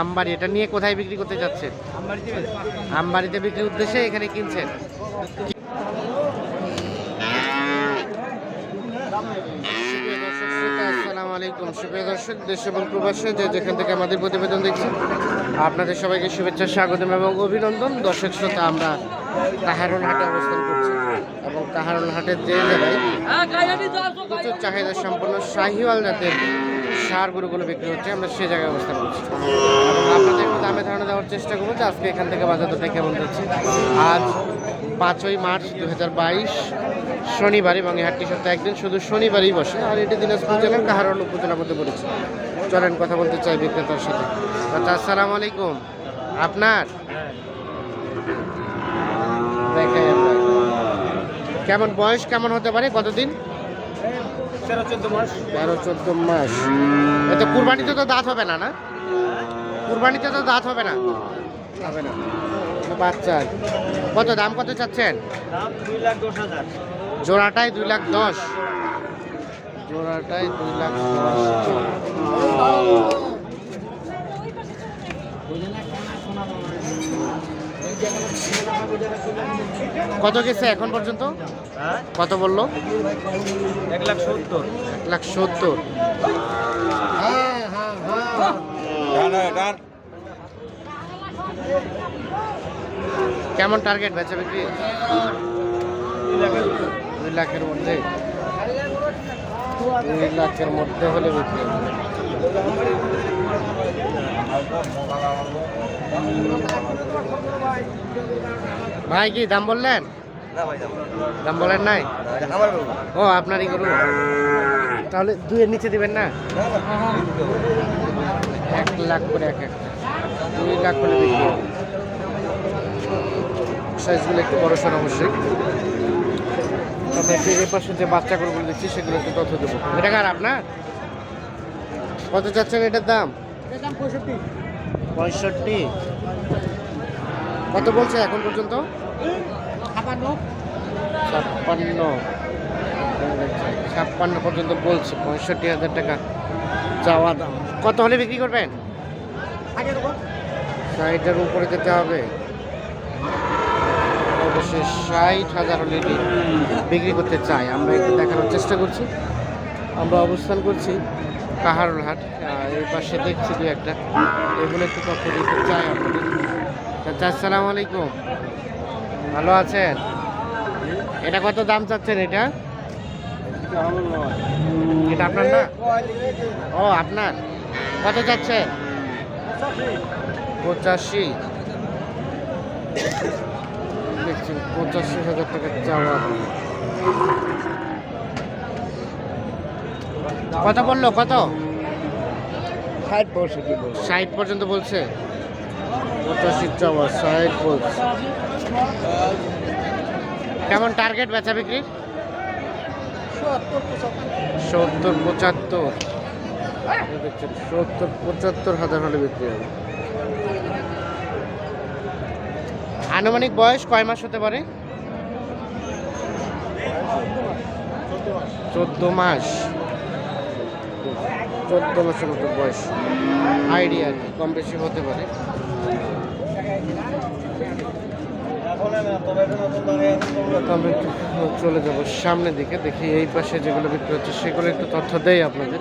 আমবাড়ি এটা নিয়ে কোথায় বিক্রি করতে যাচ্ছেন আমবাড়িতে বিক্রির উদ্দেশ্যে এখানে কিনছেন? আসসালামু আলাইকুম। সুপ্রিয় দর্শক দেশ এবং প্রবাসে যে যেখান থেকে আমাদের প্রতিবেদন দেখছেন আপনাদের সবাইকে শুভেচ্ছা স্বাগতম এবং অভিনন্দন। দর্শক শ্রোতা আমরা কাহারুল হাটে অবস্থান করছি এবং কাহারুল হাটের যে জায়গায় প্রচুর চাহিদা সম্পন্ন শাহিওয়াল জাতের সার গরুগুলো বিক্রি হচ্ছে, আমরা সে জায়গায় অবস্থান করছি। এবং আপনাদের একটু দামে ধারণা দেওয়ার চেষ্টা করব যে আজকে এখান থেকে বাজার দরটা কেমন যাচ্ছে। আজ পাঁচই মার্চ দু হাজার বাইশ, শনিবার এবং এই হাটটি সপ্তাহে একদিন, শুধু শনিবারই বসে। আর এটি দিনাজপুর জেলার কাহারল উপজেলার মধ্যে পড়েছে। চলেন কথা বলতে চাই বিক্রেতার সাথে। আচ্ছা আসসালামু আলাইকুম। আপনার? কেমন বয়স, কেমন হতে পারে, কতদিন? তেরো চোদ্দ মাস। এতে কুরবানিতে তো দাঁত হবে না না? কুরবানিতে তো দাঁত হবে না? হবে না। বাচ্চা। কত দাম কত চাচ্ছেন? দাম দুই লাখ দশ হাজার। জোড়াটাই দুই লাখ দশ। জোড়াটাই দুই লাখ দশ। কত গেছে এখন পর্যন্ত? হ্যাঁ? কত বলল? এক লাখ সত্তর। এক লাখ সত্তর। কেমন টার্গেট বেচা বিক্রি? দুই লাখের মধ্যে। দুই লাখের মধ্যে হলে বিক্রি। ভাই কি দাম বললেন? দাম দাম বলেন নাই? ও আপনারই গরু। তাহলে দুইয়ের নিচে দিবেন না? এক লাখ করে এক এক দুই লাখ করে বিক্রি সাইজগুলো একটু বড় সর অবশ্যই। তারপরে পাশে যে বাচ্চা গরুগুলো দেখছি সেগুলো একটু তথ্য দেবো। এটা কার আপনার? কত চাচ্ছেন এটার দাম পঁয়ষট্টি। কত বলছে এখন পর্যন্ত? ছাপ্পান্ন। ছাপ্পান্ন। পর্যন্ত বলছে পঁয়ষট্টি হাজার টাকা চাওয়া দাম। কত হলে বিক্রি করবেন? ষাটের উপরে। যেতে হবে। অবশ্যই ষাট হাজার হলে বিক্রি করতে চাই। আমরা একটু দেখানোর চেষ্টা করছি। আমরা অবস্থান করছি। কাহারুল হাট এই পাশে দেখছি দু একটা। এগুলো একটু তথ্য দিতে চাই আপনাদের। চাচা, আসসালামু আলাইকুম। ভালো আছেন? এটা কত দাম চাচ্ছেন এটা? এটা আপনার না? ও, আপনার। কত চাচ্ছে? পঁচাশি। দেখছি, পঁচাশি হাজার টাকা চাওয়া। কত বলল কত? ষাট পঁয়ষট্টি ষাট পর্যন্ত বলছে? পঁচাশি চাওয়া ষাট বলছে। কেমন টার্গেট বেচা বিক্রির সত্তর পঁচাত্তর। দেখছেন, সত্তর পঁচাত্তর হাজার হলে বিক্রি হবে। আনুমানিক বয়স কয় মাস হতে পারে? চোদ্দ মাস। চোদ্দ মাসের মতো বয়স। আইডিয়া আর কম বেশি হতে পারে। চলে যাব সামনের দিকে দেখি এই পাশে যেগুলো বিক্রি হচ্ছে সেগুলো একটু তথ্য দেই আপনাদের।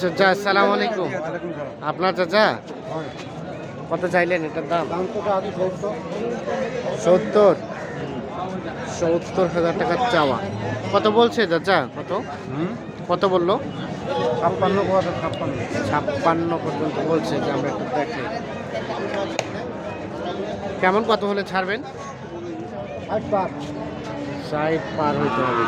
চাচা আসসালামু আলাইকুম। আপনার চাচা? কত চাইলেন এটার দাম? সত্তর? সত্তর হাজার টাকার চাওয়া। কত বলছে চাচা? কত? কত বলল? ছাপ্পান্ন ছাপ্পান্ন। ছাপ্পান্ন পর্যন্ত বলছে যে আমরা একটু দেখে। কেমন কত হলে ছাড়বেন? ষাট পার। হইতে হবে।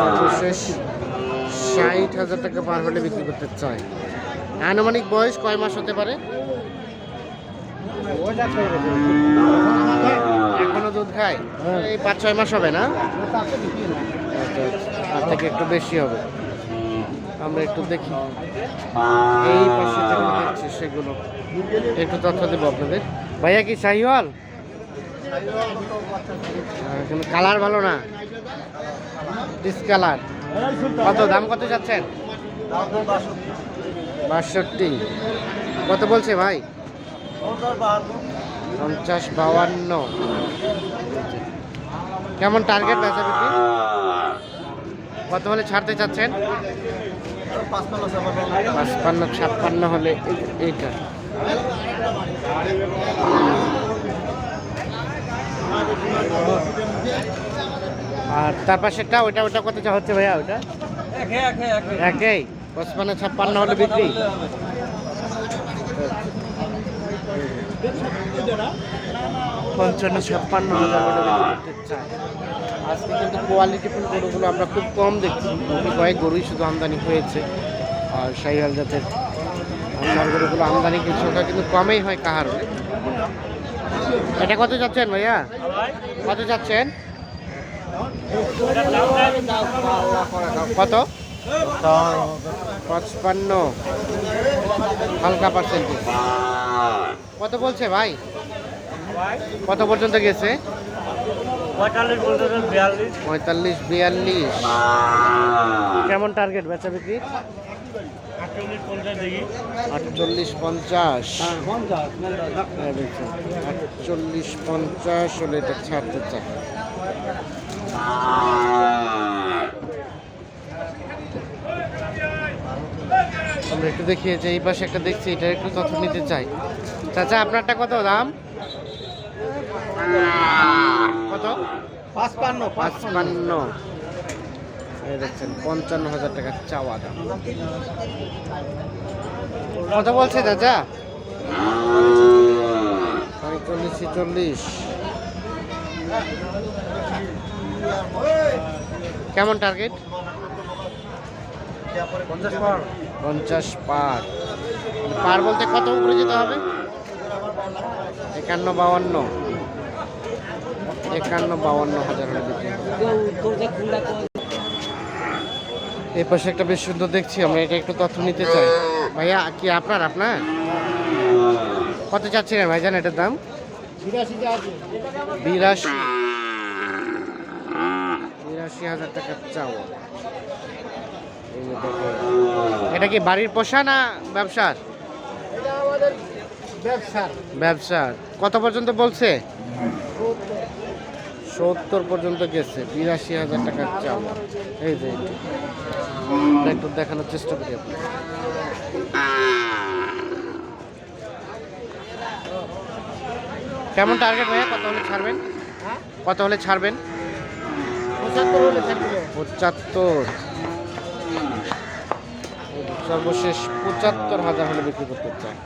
সর্বশেষ ষাট হাজার টাকা পার হলে বিক্রি করতে চাই। আনুমানিক বয়স কয় মাস হতে পারে? খায় এই পাঁচ ছয় মাস হবে না? আচ্ছা, আচ্ছা। তার থেকে একটু বেশি হবে। আমরা একটু দেখি। এই পাশে দেখছি সেগুলো। একটু তথ্য দেবো আপনাদের। ভাইয়া কি শাহিওয়াল? কালার ভালো না? ডিস কালার কত দাম কত যাচ্ছেন বাষট্টি। কত বলছে ভাই? পঞ্চাশ বাউান্ন কেমন টার্গেট বেচা বিক্রি কত হলে ছাড়তে চাচ্ছেন? পাঁচপান্ন ছাপ্পান্ন হলে এইটা। আর তার পাশেরটা ওইটা ওইটা কত চা হচ্ছে ভাইয়া ওইটা? একই। পঁচপান্ন ছাপ্পান্ন হলে বিক্রি। পঞ্চান্ন ছাপ্পান্ন হাজার আজকে কিন্তু কোয়ালিটিফুল গরুগুলো আমরা খুব কম দেখছি। খুবই কয়েক গরুই শুধু আমদানি হয়েছে। আর শাহিওয়াল জাতের আপনার গরুগুলো আমদানি সংখ্যা কিন্তু কমেই হয় কাহার এটা কত যাচ্ছেন ভাইয়া? কত যাচ্ছেন? কত? পঁচপান্ন। হালকা পার্সেন্টেজ কত বলছে ভাই? কত পর্যন্ত গেছে? পঁয়তাল্লিশ বিয়াল্লিশ। কেমন টার্গেট বেচা বিক্রি? আটচল্লিশ পঞ্চাশ পঞ্চাশ। হ্যাঁ, আটচল্লিশ পঞ্চাশ হলে এটা ছাড়তে চাই। আমরা একটু দেখি যে এই পাশে একটা দেখছি এটা একটু তথ্য নিতে চাই। চাচা আপনারটা কত দাম? কত? পাঁচপান্ন পাঁচপান্ন। এই দেখছেন পঞ্চান্ন হাজার টাকা চাওয়া দাম। কত বলছে চাচা? পঁয়তাল্লিশ ছেচল্লিশ। কেমন টার্গেট পঞ্চাশ পঞ্চাশ পার। পার বলতে কত উপরে যেতে হবে? একান্ন বাউান্ন। একান্ন বাউান্ন হাজার। এই পাশে একটা বেশ সুন্দর দেখছি, আমরা এটা একটু তথ্য নিতে চাই। ভাইয়া, কি আপনার আপনার? কত চাচ্ছিলেন ভাইজান এটার দাম? বিরাশি। বিরাশি হাজার টাকা চাওয়া। এটা কি বাড়ির পোষা না ব্যবসার? ব্যবসার। কত পর্যন্ত বলছে? সত্তর পর্যন্ত গেছে। বিরাশি হাজার টাকার চাওয়া এই যে একটু দেখানোর চেষ্টা করি আপনাকে। কেমন টার্গেট ভাইয়া? কত হলে ছাড়বেন? হ্যাঁ? কত হলে ছাড়বেন? পঁচাত্তর হলে পঁচাত্তর। সর্বশেষ পঁচাত্তর হাজার হলে বিক্রি করতে চায়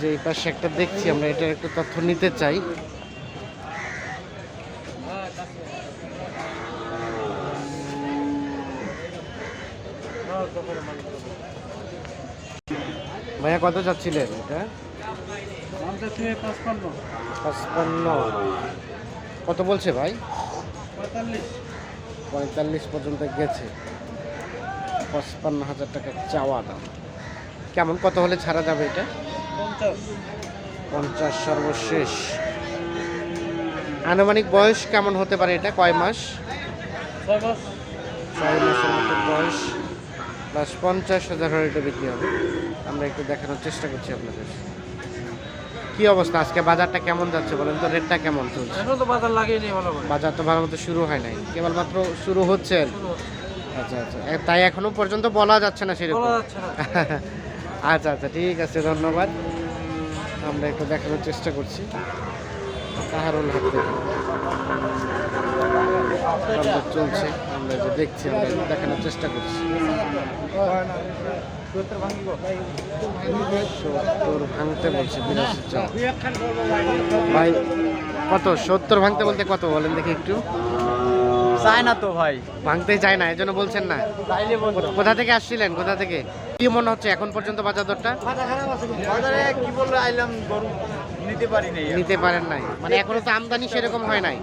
যে এই পাশে একটা দেখছি, আমরা এটার একটু তথ্য নিতে চাই। ভাইয়া কত চাচ্ছিলেন এটা? পাঁচপান্ন। কত বলছে ভাই? পঁয়তাল্লিশ। পর্যন্ত গেছে। পঁচপান্ন হাজার টাকা চাওয়া দাম। কেমন কত হলে ছাড়া যাবে এটা? পঞ্চাশ। সর্বশেষ। আনুমানিক বয়স কেমন হতে পারে এটা? কয় মাস। ছয় মাসের মতো বয়স। প্লাস পঞ্চাশ হাজার হলে এটা বিক্রি হবে। আমরা একটু দেখানোর চেষ্টা করছি আপনাদের। কি অবস্থা? আজকে বাজারটা কেমন যাচ্ছে বলেন তো? রেটটা কেমন চলছে? এখন তো বাজার লাগেনি ভালো বাজার তো ভালো মতো শুরু হয় নাই। কেবলমাত্র শুরু হচ্ছে? আর আচ্ছা আচ্ছা। তাই এখনও পর্যন্ত বলা যাচ্ছে না সেরকম। আচ্ছা আচ্ছা ঠিক আছে ধন্যবাদ। আমরা একটু দেখানোর চেষ্টা করছি। কাহারুল হাত চলছে আমরা যে দেখছি আমরা দেখানোর চেষ্টা করছি। সত্তর ভাঙতে বলছে বিরাশি চাও ভাই কত? সত্তর ভাঙতে বলতে কত? বলেন দেখি একটু। চায় না তো ভাই। চায় না এজন্য বলছেন না। কোথা থেকে আসছিলেন? কোথা থেকে? কি মনে হচ্ছে এখন পর্যন্ত বাজার দরটা? মাথা খারাপ বাজারে কি বলল আইলাম গরু নিতে পারি নাই। নিতে পারেন নাই। মানে এখনও তো আমদানি সেরকম হয় নাই।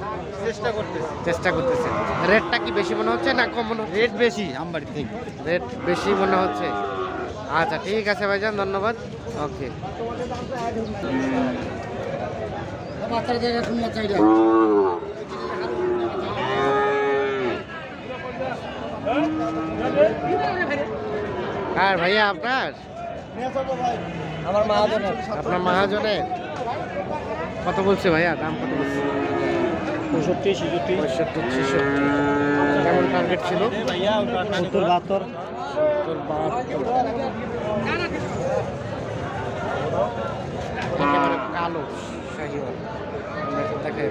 চেষ্টা করতেছি। চেষ্টা করতেছেন রেটটা কি বেশি মনে হচ্ছে না কম মনে হচ্ছে? রেট বেশি আমবাড়ি থেকে। রেট বেশি মনে হচ্ছে। আচ্ছা ঠিক আছে ভাইজান ধন্যবাদ। ওকে আর ভাইয়া আপনার? আমার মহাজনের আপনার মহাজনের কত বলছে ভাইয়া? দাম কত বলছে? পঁয়ষট্টি ছেষট্টি। পঁয়ষট্টি ছেষট্টি। কেমন টার্গেট ছিল? সত্তর বাহাত্তর। সত্তর বাহাত্তর। কালো শাহিওয়াল। দেখাই